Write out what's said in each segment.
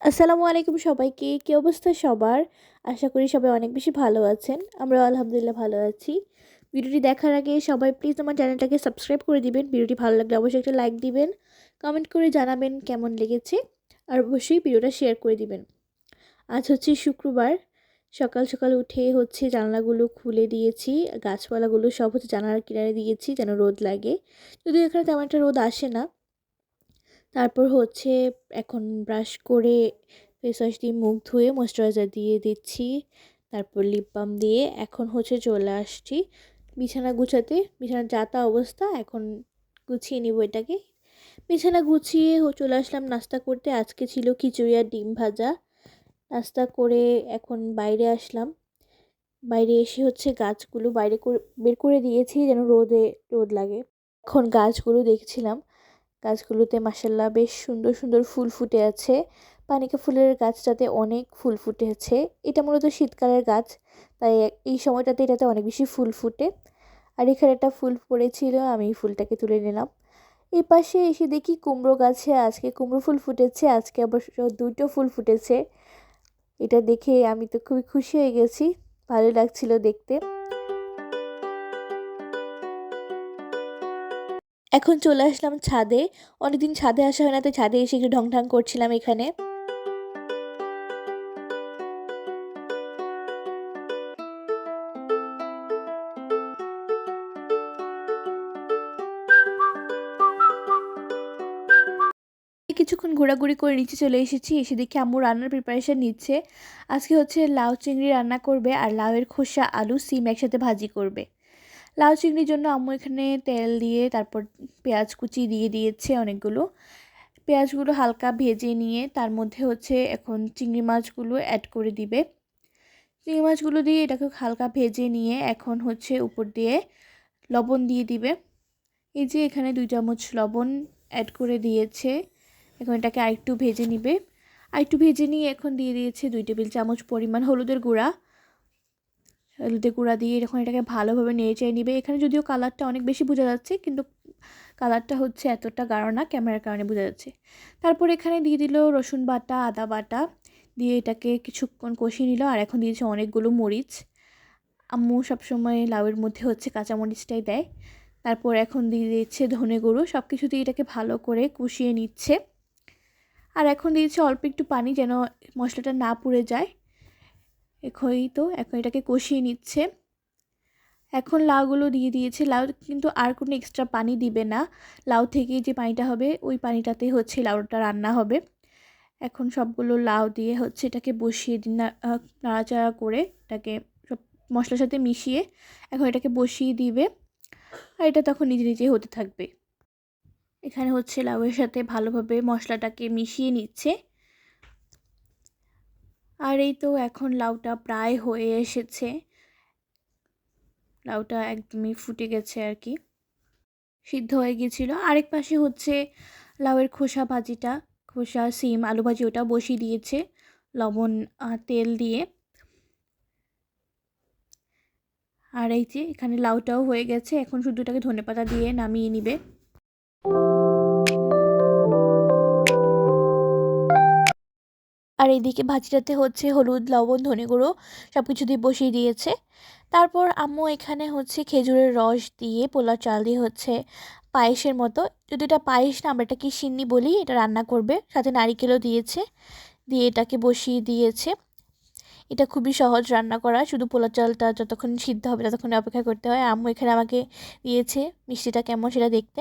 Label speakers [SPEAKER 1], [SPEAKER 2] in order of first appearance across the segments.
[SPEAKER 1] আসসালামু আলাইকুম সবাইকে। কী অবস্থা সবার? আশা করি সবাই অনেক বেশি ভালো আছেন। আমরা আলহামদুলিল্লাহ ভালো আছি। ভিডিওটি দেখার আগে সবাই প্লিজ আমার চ্যানেলটাকে সাবস্ক্রাইব করে দিবেন। ভিডিওটি ভালো লাগলে অবশ্যই একটা লাইক দিবেন। কমেন্ট করে জানাবেন কেমন লেগেছে। আর অবশ্যই ভিডিওটা শেয়ার করে দিবেন। আজ হচ্ছে শুক্রবার। সকাল সকাল উঠে হচ্ছে জানলাগুলো খুলে দিয়েছি। গাছপালাগুলো সব হচ্ছে জানালার কিনারে দিয়েছি যেন রোদ লাগে। যদিও এখানে তেমন একটা রোদ আসে না। তারপর হচ্ছে এখন ব্রাশ করে ফেস ওয়াশ দিয়ে মুখ ধুয়ে ময়শ্চারাইজার দিয়ে দিচ্ছি, তারপর লিপ বাম দিয়ে এখন হচ্ছে চলে আসছি। বিছানা গুছাতে, বিছানার যাতা অবস্থা এখন গুছিয়ে নিব এটাকে। বিছানা গুছিয়ে চলে আসলাম নাস্তা করতে। আজকে ছিল খিচুড়ি আর ডিম ভাজা। নাস্তা করে এখন বাইরে আসলাম। বাইরে এসে হচ্ছে গাছগুলো বাইরে করে, বের করে দিয়েছি যেন রোদে, রোদ লাগে। এখন গাছগুলো দেখছিলাম। গাছগুলোতে মাসাল্লাহ বেশ সুন্দর সুন্দর ফুল ফুটে আছে। পানিকা ফুলের গাছটাতে অনেক ফুল ফুটেছে। এটা মূলত শীতকালের গাছ, তাই এই সময়টাতে এটাতে অনেক বেশি ফুল ফুটে। আর এখানে একটা ফুল পড়েছিল, আমি ফুলটাকে তুলে নিলাম। এই পাশে এসে দেখি কুমড়ো গাছে আজকে কুমড়ো ফুল ফুটেছে, আজকে অবশ্য দুটো ফুল ফুটেছে। এটা দেখে আমি তো খুবই খুশি হয়ে গেছি, ভালো লাগছিল দেখতে। এখন চলে আসলাম ছাদে। অনেকদিন ছাদে আসা হয় না, তো ছাদে এসে একটু ঢং ঢং করছিলাম এখানে। কিছুক্ষণ ঘোরাঘুরি করে নিচে চলে এসেছি, এসে দেখি আম্মু রান্নার প্রিপারেশান নিচ্ছে। আজকে হচ্ছে লাউ চিংড়ি রান্না করবে আর লাউয়ের খোসা, আলু, সিম একসাথে ভাজি করবে। লাউ চিংড়ির জন্য আম্মু এখানে তেল দিয়ে, তারপর পেঁয়াজ কুচি দিয়ে দিয়েছে অনেকগুলো। পেঁয়াজগুলো হালকা ভেজে নিয়ে তার মধ্যে হচ্ছে এখন চিংড়ি মাছগুলো অ্যাড করে দিবে। চিংড়ি মাছগুলো দিয়ে এটাকে হালকা ভেজে নিয়ে এখন হচ্ছে উপর দিয়ে লবণ দিয়ে দিবে। এই যে এখানে দুই চামচ লবণ অ্যাড করে দিয়েছে। এখন এটাকে আরেকটু ভেজে নিবে। আরেকটু ভেজে নিয়ে এখন দিয়ে দিয়েছে দুই টেবিল চামচ পরিমাণ হলুদের গুঁড়া। হলুদের গুঁড়া দিয়ে এখন এটাকে ভালোভাবে নেড়ে চেয়ে নিবে, এখানে যদিও কালারটা অনেক বেশি বোঝা যাচ্ছে, কিন্তু কালারটা হচ্ছে এতটা গাঢ় না, ক্যামেরার কারণে বোঝা যাচ্ছে। তারপর এখানে দিয়ে দিল রসুন বাটা, আদা বাটা, দিয়ে এটাকে কিছুক্ষণ কষিয়ে নিল, আর এখন দিয়েছে অনেকগুলো মরিচ। আম্মু সবসময় লাউয়ের মধ্যে হচ্ছে কাঁচা মরিচটাই দেয়। তারপর এখন দিয়ে দিচ্ছে ধনে গুঁড়ো সব কিছু দিয়ে এটাকে ভালো করে কষিয়ে নিচ্ছে। আর এখন দিয়েছে অল্প একটু পানি যেন মশলাটা না পুড়ে যায়। এখনই তো এখন এটাকে কষিয়ে নিচ্ছে। এখন লাউগুলো দিয়ে দিয়েছে। লাউ কিন্তু আর কোনো এক্সট্রা পানি দিবে না। লাউ থেকে যে পানিটা হবে, ওই পানিটাতে হচ্ছে লাউটা রান্না হবে। এখন সবগুলো লাউ দিয়ে হচ্ছে এটাকে বসিয়ে দিন নাড়াচাড়া করে এটাকে সব মশলার সাথে মিশিয়ে এখন এটাকে বসিয়ে দিবে। আর এটা তখন নিজে নিজে হতে থাকবে। এখানে হচ্ছে লাউয়ের সাথে ভালোভাবে মশলাটাকে মিশিয়ে নিচ্ছে। আর এই তো এখন লাউটা প্রায় হয়ে এসেছে। লাউটা একদমই ফুটে গেছে আর কি। সিদ্ধ হয়ে গিয়েছিল। আরেক পাশে হচ্ছে লাউয়ের খোসা ভাজিটা। খোসা, সিম, আলু ভাজি ওটা বসিয়ে দিয়েছে লবণ তেল দিয়ে। আর এই যে এখানে লাউটাও হয়ে গেছে। এখন শুধু এটাকে ধনে পাতা দিয়ে নামিয়ে নিবে। আর এইদিকে ভাজিটাতে হচ্ছে হলুদ, লবণ, ধনে গুঁড়ো সব কিছু দিয়ে বসিয়ে দিয়েছে। তারপর আম্মু এখানে হচ্ছে খেজুরের রস দিয়ে পোলা চাল দিয়ে হচ্ছে পায়েসের মতো। যদি এটা পায়েস না, আমরা এটাকে সিন্নি বলি, এটা রান্না করবে। সাথে নারিকেলও দিয়েছে, দিয়ে এটাকে বসিয়ে দিয়েছে। এটা খুবই সহজ রান্না করা, শুধু পোলা চালটা যতক্ষণ সিদ্ধ হবে ততক্ষণ অপেক্ষা করতে হয়। আম্মু এখানে আমাকে দিয়েছে, মিষ্টিটা কেমন সেটা দেখতে।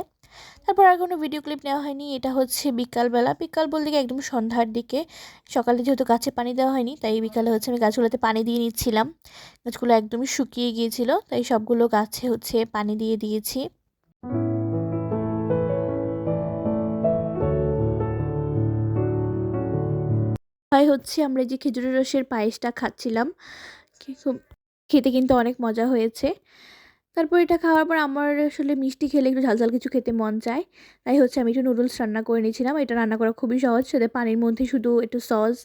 [SPEAKER 1] তারপর আর কোনো ভিডিও ক্লিপ নেওয়া হয়নি। এটা হচ্ছে বিকালবেলা। বিকাল বলতে গিয়ে একদম সন্ধ্যার দিকে। সকালে যেহেতু গাছে পানি দেওয়া হয়নি, তাই বিকালে হচ্ছে আমি গাছগুলোতে পানি দিয়ে নিচ্ছিলাম। গাছগুলো একদমই শুকিয়ে গিয়েছিল, তাই সবগুলো গাছে হচ্ছে পানি দিয়ে দিয়েছি। হয় হচ্ছে আমরা যে খেজুরের রসের পায়েসটা খাচ্ছিলাম খেতে কিন্তু অনেক মজা হয়েছে। তারপর এটা খাওয়ার পর আমার আসলে মিষ্টি খেলে একটু ঝাল ঝাল কিছু খেতে মন চায়। তাই হচ্ছে আমি একটু নুডলস রান্না করে নিয়েছিলাম। এটা রান্না করা খুবই সহজ। সাথে পানির মধ্যে শুধু একটু সস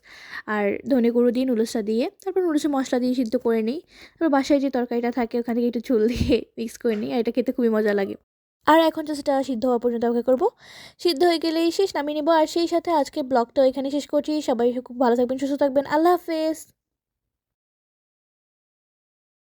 [SPEAKER 1] আর ধনে গুঁড়ো দিয়ে নুডলসটা দিয়ে তারপর নুডলসের মশলা দিয়ে সিদ্ধ করে নিই। তারপর বাসায় যে তরকারিটা থাকে ওখান থেকে একটু চুল দিয়ে মিক্স করে নিই। আর এটা খেতে খুবই মজা লাগে। আর এখন জাস্ট সেটা সিদ্ধ হওয়া পর্যন্ত অপেক্ষা করব। সিদ্ধ হয়ে গেলেই শেষ নামিয়ে নেব। আর সেই সাথে আজকে ব্লগটা এখানে শেষ করছি। সবাই খুব ভালো থাকবেন, সুস্থ থাকবেন। আল্লাহ হাফেজ।